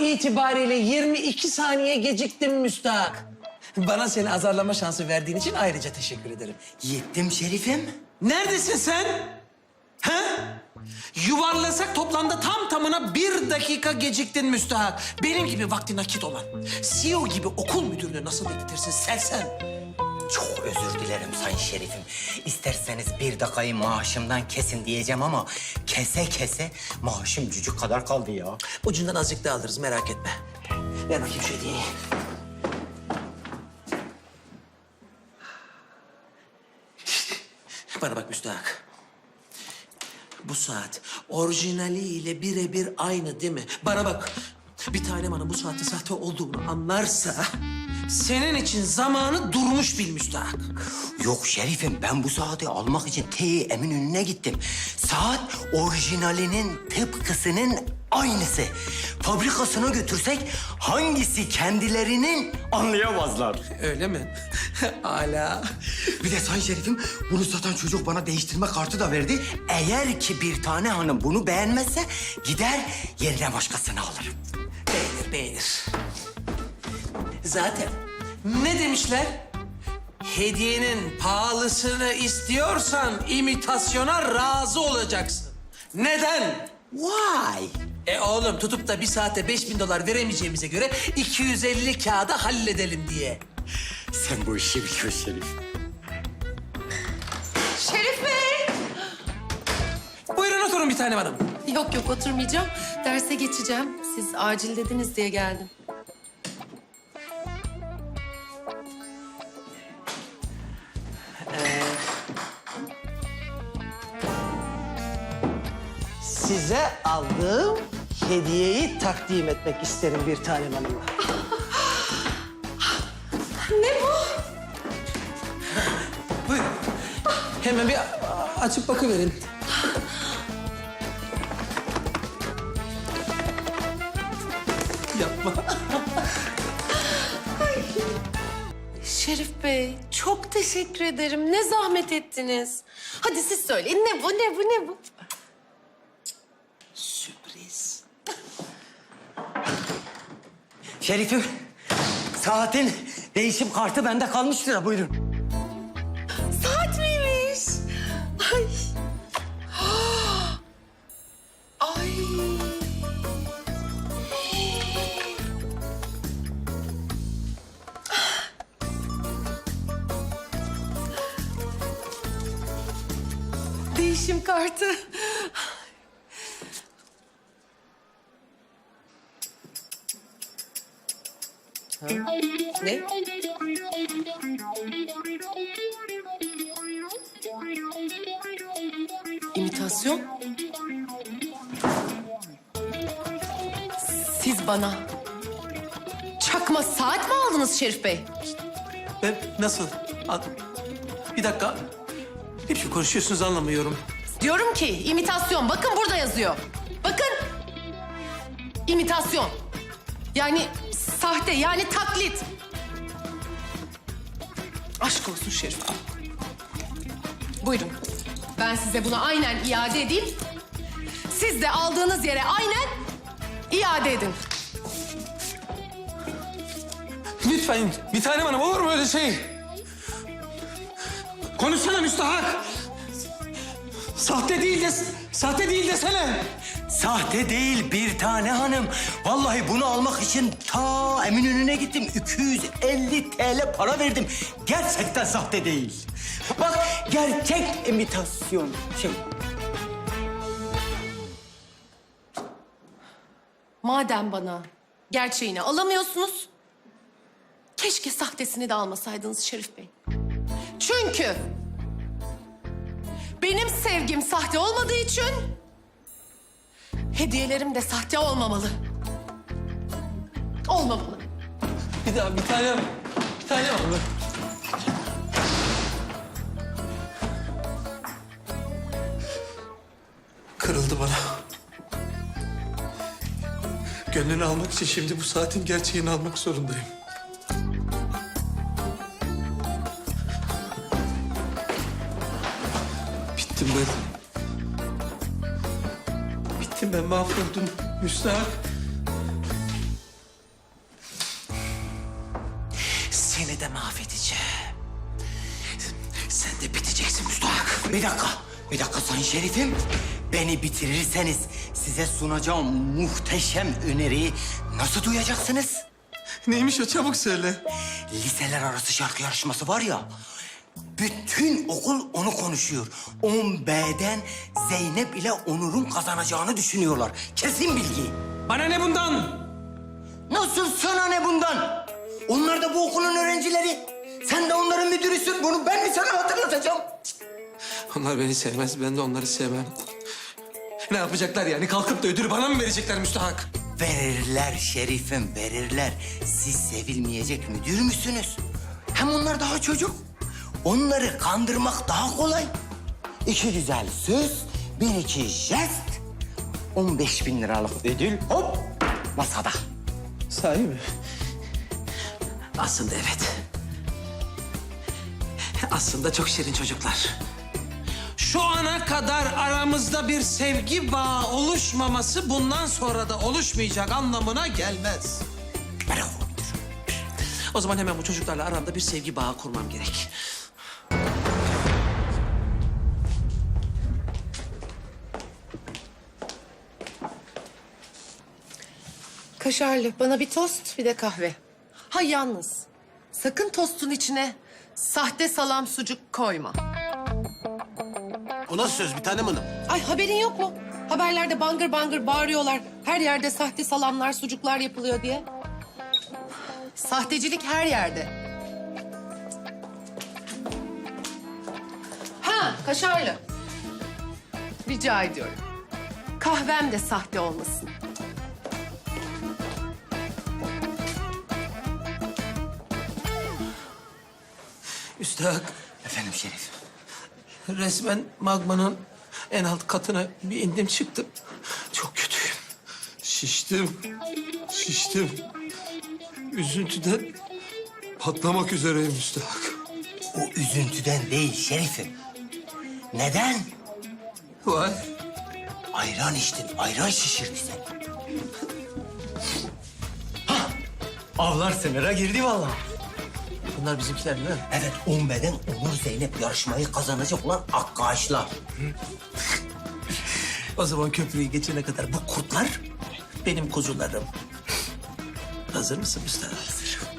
itibariyle 22 saniye geciktim müstahak. Bana seni azarlama şansı verdiğin için ayrıca teşekkür ederim. Yettim şerifim. Neredesin sen? Ha? Yuvarlasak toplamda tam tamına bir dakika geciktin müstahak. Benim gibi vakti nakit olan, CEO gibi okul müdürlüğü nasıl bekletirsin sersem? Çok özür dilerim sayın şerifim. İsterseniz bir dakikayı maaşımdan kesin diyeceğim ama kese kese maaşım cücük kadar kaldı ya. Ucundan azıcık daha alırız merak etme. Ver bakayım şu hediyeyi. Bana bak müstahak. Bu saat orijinaliyle birebir aynı değil mi? Bana bak. Bir tanem hanım bu saatte sahte olduğunu anlarsa... ...senin için zamanı durmuş bil müstahak. Yok şerifim ben bu saati almak için T Eminönü'ne gittim. Saat orijinalinin tıpkısının aynısı. Fabrikasına götürsek hangisi kendilerinin anlayamazlar. Öyle mi? Ala. Bir de sayın şerifim bunu satan çocuk bana değiştirme kartı da verdi. Eğer ki bir tane hanım bunu beğenmezse gider yerine başkasını alırım. Beğenir, beğenir. Zaten ne demişler? Hediyenin pahalısını istiyorsan imitasyona razı olacaksın. Neden? Vay! E oğlum tutup da bir saate 5000 dolar veremeyeceğimize göre 250 kağıda halledelim diye. Sen bu işi biliyorsun şerif. Şerif Bey! Buyurun oturun bir tane hanım. Yok yok oturmayacağım. Derse geçeceğim. Siz acil dediniz diye geldim. Size aldığım hediyeyi takdim etmek isterim bir tanem hanım. Ne bu? Buyurun. Hemen bir açıp bakıverin. Yapma. Şerif Bey çok teşekkür ederim. Ne zahmet ettiniz. Hadi siz söyleyin. Ne bu ne bu ne bu? Şerifim, saatin değişim kartı bende kalmıştır ha buyurun. Saat miymiş? Ay. Ay. Değişim kartı. Ne? İmitasyon? Siz bana çakma saat mi aldınız Şerif Bey? Ben nasıl? An- Bir dakika. Ne biçim konuşuyorsunuz anlamıyorum. Diyorum ki imitasyon. Bakın burada yazıyor. Bakın. İmitasyon. Yani sahte yani taklit. Aşk olsun Şerif. Buyurun. Ben size bunu aynen iade edeyim. Siz de aldığınız yere aynen iade edin. Lütfen bir tanem hanım olur mu öyle şey? Konuşsana müstahak. Sahte değil de, sahte değil desene. Sahte değil bir tane hanım. Vallahi bunu almak için ta Eminönü'ne gittim. 250 TL para verdim. Gerçekten sahte değil. Bak gerçek imitasyon şey. Madem bana gerçeğini alamıyorsunuz... ...keşke sahtesini de almasaydınız Şerif Bey. Çünkü... ...benim sevgim sahte olmadığı için... ...hediyelerim de sahte olmamalı. Olmamalı. Bir daha bir tanem. Bir tanem hanım. Kırıldı bana. Gönlünü almak için şimdi bu saatin gerçeğini almak zorundayım. Ben mahvoldum müstahak. Seni de mahvedeceğim. Sen de biteceksin müstahak. Bir dakika, bir dakika Sayın Şerifim. Beni bitirirseniz size sunacağım muhteşem öneriyi nasıl duyacaksınız? Neymiş o çabuk söyle. Liseler arası şarkı yarışması var ya. Bütün okul onu konuşuyor. 10B'den Zeynep ile Onur'un kazanacağını düşünüyorlar. Kesin bilgi. Bana ne bundan? Nasıl sana ne bundan? Onlar da bu okulun öğrencileri. Sen de onların müdürüsün. Bunu ben mi sana hatırlatacağım? Onlar beni sevmez, ben de onları sevmem. Ne yapacaklar yani? Kalkıp da ödülü bana mı verecekler müstahak? Verirler şerifim, verirler. Siz sevilmeyecek müdür müsünüz? Hem onlar daha çocuk. Onları kandırmak daha kolay. İki güzel söz, bir iki jest. 15 bin liralık ödül hop masada. Sahi mi? Aslında evet. Aslında çok şirin çocuklar. Şu ana kadar aramızda bir sevgi bağı oluşmaması bundan sonra da oluşmayacak anlamına gelmez. Bravo. O zaman hemen bu çocuklarla aramda bir sevgi bağı kurmam gerek. Kaşarlı bana bir tost bir de kahve. Ha yalnız sakın tostun içine sahte salam sucuk koyma. O nasıl söz bir tanem hanım? Ay haberin yok mu? Haberlerde bangır bangır bağırıyorlar. Her yerde sahte salamlar, sucuklar yapılıyor diye. Sahtecilik her yerde. Ha, kaşarlı. Rica ediyorum. Kahvem de sahte olmasın. Üstad Efendim şerif. resmen magmanın en alt katına bir indim çıktım. Çok kötüyüm. Şiştim. Şiştim. Üzüntüden patlamak üzereyim müstahak. O üzüntüden değil şerifim. Neden? Vay. Ayran içtin, ayran şişirdi seni. Hah, avlar sınıra girdi vallahi. Bunlar bizimkiler değil mi? Evet, 10B'den Onur Zeynep yarışmayı kazanacak olan Akkağaçlar. O zaman köprüyü geçene kadar bu kurtlar benim kuzularım. Hazır mısın Müstahak? Hazırım.